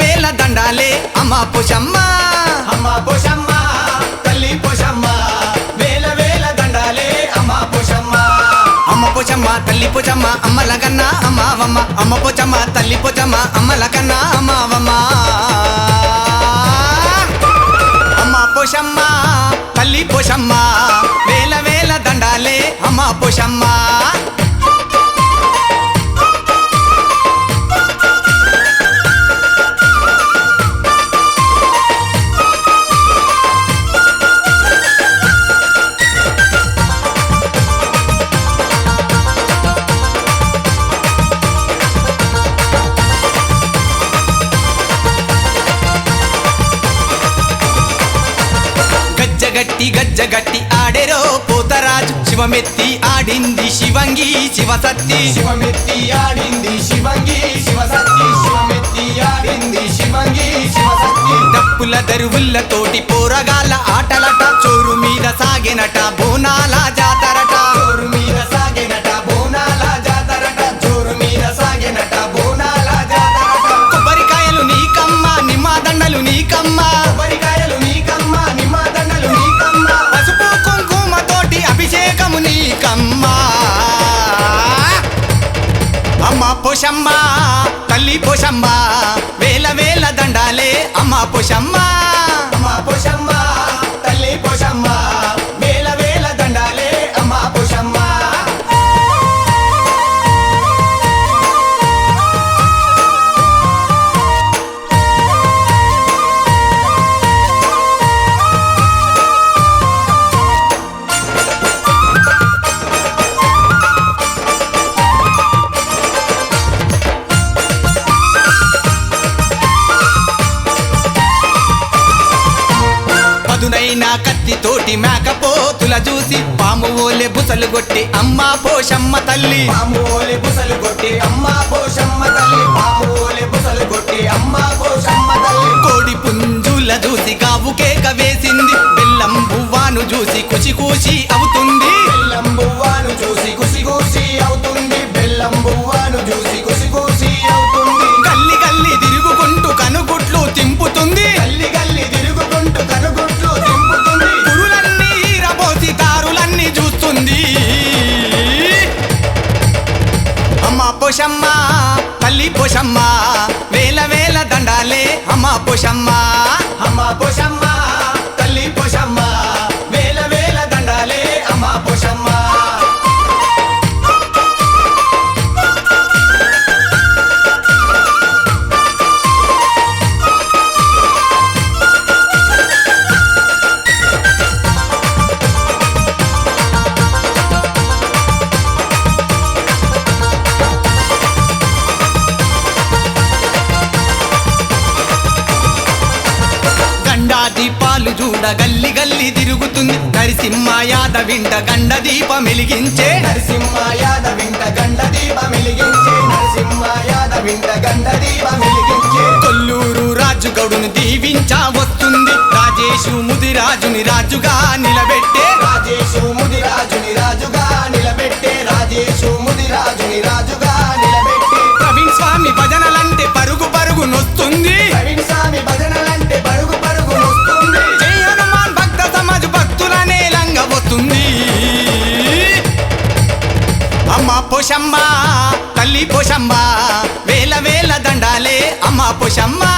వేల దండాలే. అమ్మ పోషమ్మ. అమ్మ పోషమ్మ తల్లి పోషమ్మ వేల వేల దండాలే. అమ్మ పోషమ్మ. అమ్మ పోచమ్మ తల్లి పోచమ్మ అమ్మల కన్నా అమ్మావమ్మ. అమ్మ పోచమ్మ తల్లి పోచమ్మ అమ్మల కన్నా అమ్మావమ్మ. అమ్మ పోషమ్మ తల్లి పోషమ్మ వేల వేల దండాలే. అమ్మ పోషమ్మ. గజ్జగట్టి గజ్జగట్టి ఆడేరో పోతరాజు. శివమెత్తి ఆడింది శివంగి శివసత్తి. శివమెత్తి ఆడింది శివంగి శివసత్తి. శివమెత్తి ఆడింది శివంగి శివసత్తి. డప్పుల దరువుల్ల తోటి పోరగాళ్ళ ఆటలట. చోరు మీద సాగినట బోనాల జాతరట. జోరు మీద సాగినట బోనాల జాతరట. జోరు మీద సాగినట బోనాల జాతరట. కొబ్బరికాయలు నీకమ్మ నిమ్మ దండలు నీకమ్మ. పోషమ్మ తల్లి పోషమ్మ వేల వేల దండాలే అమ్మ పోషమ్మ. పదునైన కత్తితోటి మేకపోతుల చూసి పాము ఓలే బుసలు కొట్టి అమ్మ పోషమ్మ తల్లి. పాము ఓలే బుసలు కొట్టి అమ్మ పోషమ్మ తల్లి. పాము ఓలే బుసలు కొట్టి అమ్మ పోషమ్మ తల్లి. కోడి పుంజుల చూసి గావు కేక వేసింది. బెల్లం బువ్వాను చూసి కుచి కూచి అవుతుంది. పోషమ్మ వేల వేల దండాలే అమ్మ పోషమ్మ. అమ్మ పోషమ్మ. దీపాలు చూడ గల్లి గల్లి తిరుగుతుంది. నరసింహ యాదవింట గండ దీప మెలిగించే నరసింహ యాదవింట గండ దీప మెలిగించే నరసింహ యాదవింట గండ దీప మెలిగించే కొల్లూరు రాజుగౌడును దీవించా వస్తుంది. రాజేషు ముదిరాజుని రాజుగా నిలబెట్టే పోషమ్మ తల్లి పోషమ్మ వేల వేల దండాలే అమ్మ పోషమ్మా.